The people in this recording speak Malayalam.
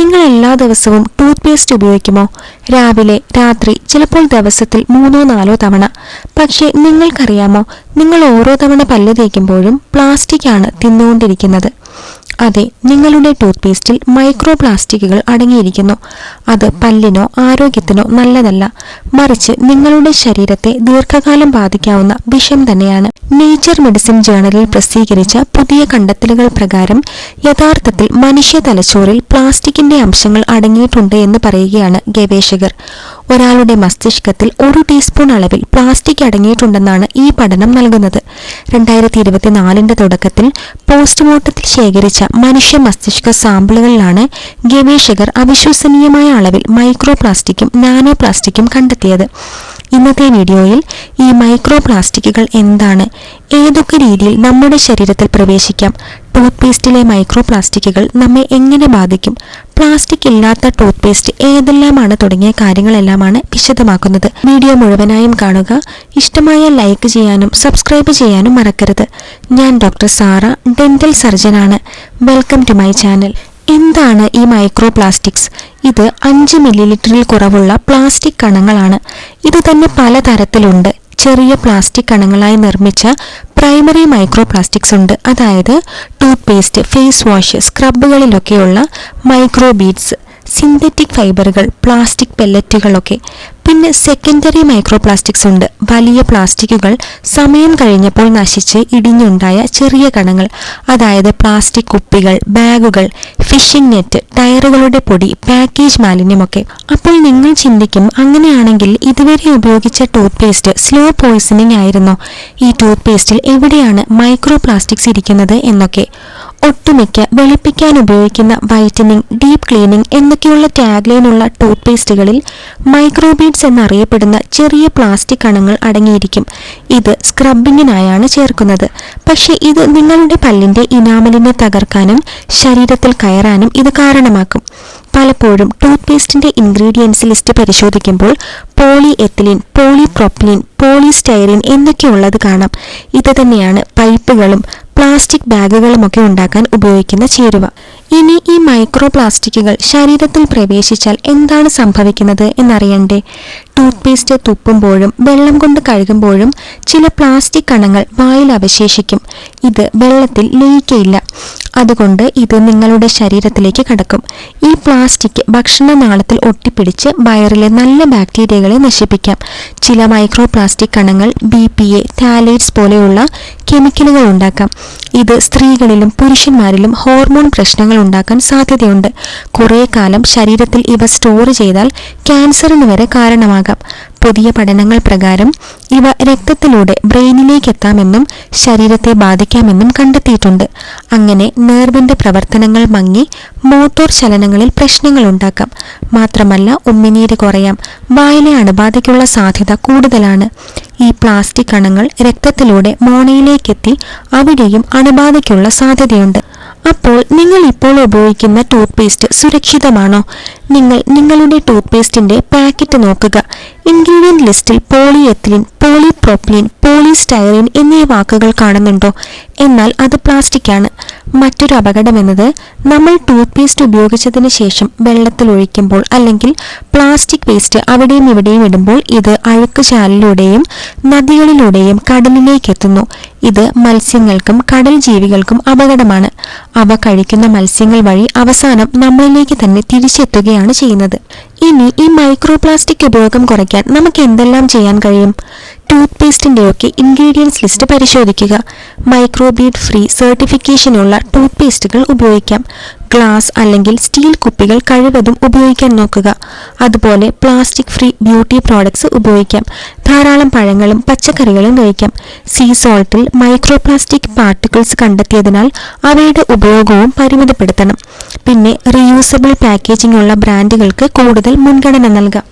നിങ്ങൾ എല്ലാ ദിവസവും ടൂത്ത് പേസ്റ്റ് ഉപയോഗിക്കുമോ? രാവിലെ രാത്രി ചിലപ്പോൾ ദിവസത്തിൽ മൂന്നോ നാലോ തവണ. പക്ഷേ നിങ്ങൾക്കറിയാമോ നിങ്ങൾ ഓരോ തവണ പല്ല് തേക്കുമ്പോഴും പ്ലാസ്റ്റിക് ആണ് തിന്നുകൊണ്ടിരിക്കുന്നത്. അതെ നിങ്ങളുടെ ടൂത്ത് പേസ്റ്റിൽ മൈക്രോ പ്ലാസ്റ്റിക്കുകൾ അടങ്ങിയിരിക്കുന്നു. അത് പല്ലിനോ ആരോഗ്യത്തിനോ നല്ലതല്ല. മറിച്ച് നിങ്ങളുടെ ശരീരത്തെ ദീർഘകാലം ബാധിക്കാവുന്ന വിഷം തന്നെയാണ്. നേച്ചർ മെഡിസിൻ ജേണലിൽ പ്രസിദ്ധീകരിച്ച പുതിയ കണ്ടെത്തലുകൾ പ്രകാരം യഥാർത്ഥത്തിൽ മനുഷ്യ തലച്ചോറിൽ പ്ലാസ്റ്റിക്കിന്റെ അംശങ്ങൾ അടങ്ങിയിട്ടുണ്ട് എന്ന് പറയുകയാണ് ഗവേഷകർ. ഒരാളുടെ മസ്തിഷ്കത്തിൽ ഒരു ടീസ്പൂൺ അളവിൽ പ്ലാസ്റ്റിക് അടങ്ങിയിട്ടുണ്ടെന്നാണ് ഈ പഠനം നൽകുന്നത്. രണ്ടായിരത്തി ഇരുപത്തിനാലിന്റെ തുടക്കത്തിൽ പോസ്റ്റ്മോർട്ടത്തിൽ ശേഖരിച്ച മനുഷ്യ മസ്തിഷ്ക സാമ്പിളുകളിലാണ് ഗവേഷകർ അവിശ്വസനീയമായ അളവിൽ മൈക്രോ പ്ലാസ്റ്റിക്കും നാനോ പ്ലാസ്റ്റിക്കും കണ്ടെത്തിയത്. ഇന്നത്തെ വീഡിയോയിൽ ഈ മൈക്രോ പ്ലാസ്റ്റിക്കുകൾ എന്താണ്? ഏതൊക്കെ രീതിയിൽ നമ്മുടെ ശരീരത്തിൽ പ്രവേശിക്കാം? ടൂത്ത് പേസ്റ്റിലെ മൈക്രോ പ്ലാസ്റ്റിക്കുകൾ നമ്മെ എങ്ങനെ ബാധിക്കും? പ്ലാസ്റ്റിക് ഇല്ലാത്ത ടൂത്ത് പേസ്റ്റ് ഏതെല്ലാമാണ്? തുടങ്ങിയ കാര്യങ്ങളെല്ലാമാണ് വിശദമാക്കുന്നത്. വീഡിയോ മുഴുവനായും കാണുക. ഇഷ്ടമായ ലൈക്ക് ചെയ്യാനും സബ്സ്ക്രൈബ് ചെയ്യാനും മറക്കരുത്. ഞാൻ doctor Sara dental സർജനാണ്. Welcome to my channel. എന്താണ് ഈ മൈക്രോ പ്ലാസ്റ്റിക്സ് ഇത് അഞ്ച് മില്ലി ലിറ്ററിൽ കുറവുള്ള പ്ലാസ്റ്റിക് കണങ്ങളാണ്. ഇത് തന്നെ പലതരത്തിലുണ്ട്. ചെറിയ പ്ലാസ്റ്റിക് കണങ്ങളായി നിർമ്മിച്ച പ്രൈമറി മൈക്രോ പ്ലാസ്റ്റിക്സ് ഉണ്ട്. അതായത് ടൂത്ത് പേസ്റ്റ് ഫേസ് വാഷ് സ്ക്രബുകളിലൊക്കെയുള്ള മൈക്രോ ബീഡ്സ് സിന്തറ്റിക് ഫൈബറുകൾ പ്ലാസ്റ്റിക് പെല്ലറ്റുകളൊക്കെ പിന്നെ സെക്കൻഡറി മൈക്രോപ്ലാസ്റ്റിക്സ് ഉണ്ട്. വലിയ പ്ലാസ്റ്റിക്കുകൾ സമയം കഴിഞ്ഞപ്പോൾ നശിച്ച് ഇടിഞ്ഞുണ്ടായ ചെറിയ കണങ്ങൾ. അതായത് പ്ലാസ്റ്റിക് കുപ്പികൾ ബാഗുകൾ ഫിഷിംഗ് നെറ്റ് ടയറുകളുടെ പൊടി പാക്കേജ് മാലിന്യമൊക്കെ. അപ്പോൾ നിങ്ങൾ ചിന്തിക്കും അങ്ങനെയാണെങ്കിൽ ഇതുവരെ ഉപയോഗിച്ച ടൂത്ത് പേസ്റ്റ് സ്ലോ പോയിസണിംഗ് ആയിരുന്നോ? ഈ ടൂത്ത് പേസ്റ്റിൽ എവിടെയാണ് മൈക്രോപ്ലാസ്റ്റിക്സ് ഇരിക്കുന്നത് എന്നൊക്കെ. ഒട്ടുമിക്ക വെളുപ്പിക്കാൻ ഉപയോഗിക്കുന്ന വൈറ്റനിങ് ഡീപ്പ് ക്ലീനിങ് എന്നൊക്കെയുള്ള ടാഗ്ലൈനുള്ള ടൂത്ത് പേസ്റ്റുകളിൽ മൈക്രോബീഡ്സ് എന്നറിയപ്പെടുന്ന ചെറിയ പ്ലാസ്റ്റിക് കണങ്ങൾ അടങ്ങിയിരിക്കും. ഇത് സ്ക്രബിങ്ങിനായാണ് ചേർക്കുന്നത്. പക്ഷേ ഇത് നിങ്ങളുടെ പല്ലിന്റെ ഇനാമലിനെ തകർക്കാനും ശരീരത്തിൽ കയറാനും ഇത് കാരണമാക്കും. പലപ്പോഴും ടൂത്ത് പേസ്റ്റിന്റെ ഇൻഗ്രീഡിയൻസ് ലിസ്റ്റ് പരിശോധിക്കുമ്പോൾ poly ethylene poly polypropylene polystyrene എന്നൊക്കെയുള്ളത് കാണാം. ഇത് തന്നെയാണ് പൈപ്പുകളും പ്ലാസ്റ്റിക് ബാഗുകളുമൊക്കെ ഉണ്ടാക്കാൻ ഉപയോഗിക്കുന്ന ചേരുവ. ഇനി ഈ മൈക്രോ പ്ലാസ്റ്റിക്കുകൾ ശരീരത്തിൽ പ്രവേശിച്ചാൽ എന്താണ് സംഭവിക്കുന്നത് എന്നറിയണ്ടേ? ടൂത്ത് പേസ്റ്റ് തുപ്പുമ്പോഴും വെള്ളം കൊണ്ട് കഴുകുമ്പോഴും ചില പ്ലാസ്റ്റിക് കണങ്ങൾ വായിൽ അവശേഷിക്കും. ഇത് വെള്ളത്തിൽ ലയിക്കയില്ല. അതുകൊണ്ട് ഇത് നിങ്ങളുടെ ശരീരത്തിലേക്ക് കടക്കും. ഈ പ്ലാസ്റ്റിക് ഭക്ഷണനാളത്തിൽ ഒട്ടിപ്പിടിച്ച് വയറിലെ നല്ല ബാക്ടീരിയകളെ നശിപ്പിക്കാം. ചില മൈക്രോ പ്ലാസ്റ്റിക് കണങ്ങൾ ബി പി എ ടാലേറ്റ്സ് പോലെയുള്ള കെമിക്കലുകൾ ഉണ്ടാക്കാം. ഇത് സ്ത്രീകളിലും പുരുഷന്മാരിലും ഹോർമോൺ പ്രശ്നങ്ങൾ ഉണ്ടാക്കാൻ സാധ്യതയുണ്ട്. കുറേ കാലം ശരീരത്തിൽ ഇവ സ്റ്റോർ ചെയ്താൽ ക്യാൻസറിന് വരെ കാരണമാകാം. പുതിയ പഠനങ്ങൾ പ്രകാരം ഇവ രക്തത്തിലൂടെ ബ്രെയിനിലേക്ക് എത്താമെന്നും ശരീരത്തെ ബാധിക്കാമെന്നും കണ്ടെത്തിയിട്ടുണ്ട്. അങ്ങനെ നേർവിന്റെ പ്രവർത്തനങ്ങൾ മങ്ങി മോട്ടോർ ചലനങ്ങളിൽ പ്രശ്നങ്ങൾ ഉണ്ടാക്കാം. മാത്രമല്ല ഉമ്മിനീര് കുറയാം. വായിലെ അണുബാധയ്ക്കുള്ള സാധ്യത കൂടുതലാണ്. ഈ പ്ലാസ്റ്റിക് കണങ്ങൾ രക്തത്തിലൂടെ മോണയിലേക്കെത്തി അവിടെയും അണുബാധയ്ക്കുള്ള സാധ്യതയുണ്ട്. അപ്പോൾ നിങ്ങൾ ഇപ്പോൾ ഉപയോഗിക്കുന്ന ടൂത്ത് പേസ്റ്റ് സുരക്ഷിതമാണോ? നിങ്ങൾ നിങ്ങളുടെ ടൂത്ത് പേസ്റ്റിന്റെ പാക്കറ്റ് നോക്കുക. ഇൻഗ്രീഡിയന്റ് ലിസ്റ്റിൽ പോളിയെത്തിലിൻ പോളി പോളിസ്റ്റൈറിൻ എന്നീ വാക്കുകൾ കാണുന്നുണ്ടോ? എന്നാൽ അത് പ്ലാസ്റ്റിക് ആണ് മറ്റൊരു അപകടം എന്നത് നമ്മൾ ടൂത്ത് പേസ്റ്റ് ഉപയോഗിച്ചതിന് ശേഷം വെള്ളത്തിൽ ഒഴിക്കുമ്പോൾ അല്ലെങ്കിൽ പ്ലാസ്റ്റിക് വേസ്റ്റ് അവിടെയും ഇവിടെയും ഇടുമ്പോൾ ഇത് അഴുക്ക് ചാലിലൂടെയും നദികളിലൂടെയും കടലിലേക്ക് എത്തുന്നു ഇത് മത്സ്യങ്ങൾക്കും കടൽ ജീവികൾക്കും അപകടമാണ്. അവ കഴിക്കുന്ന മത്സ്യങ്ങൾ വഴി അവസാനം നമ്മളിലേക്ക് തന്നെ തിരിച്ചെത്തുകയാണ്. ചെയ്യുന്നത്. ഇനി ഈ മൈക്രോ പ്ലാസ്റ്റിക് ഉപയോഗം കുറയ്ക്കാൻ നമുക്ക് എന്തെല്ലാം ചെയ്യാൻ കഴിയും? ടൂത്ത് പേസ്റ്റിന്റെയൊക്കെ ഇൻഗ്രീഡിയൻസ് ലിസ്റ്റ് പരിശോധിക്കുക. മൈക്രോബീഡ് ഫ്രീ സർട്ടിഫിക്കേഷനുള്ള ടൂത്ത് പേസ്റ്റുകൾ ഉപയോഗിക്കാം. ഗ്ലാസ് അല്ലെങ്കിൽ സ്റ്റീൽ കുപ്പികൾ കഴിവതും ഉപയോഗിക്കാൻ നോക്കുക. അതുപോലെ പ്ലാസ്റ്റിക് ഫ്രീ ബ്യൂട്ടി പ്രോഡക്ട്സ് ഉപയോഗിക്കാം. ധാരാളം പഴങ്ങളും പച്ചക്കറികളും കഴിക്കാം. സീ സോൾട്ടിൽ മൈക്രോ പ്ലാസ്റ്റിക് പാർട്ടിക്കിൾസ് കണ്ടെത്തിയതിനാൽ അവയുടെ ഉപയോഗവും പരിമിതപ്പെടുത്തണം. പിന്നെ റീയൂസബിൾ പാക്കേജിംഗ് ഉള്ള ബ്രാൻഡുകൾക്ക് കൂടുതൽ മുൻഗണന നൽകാം.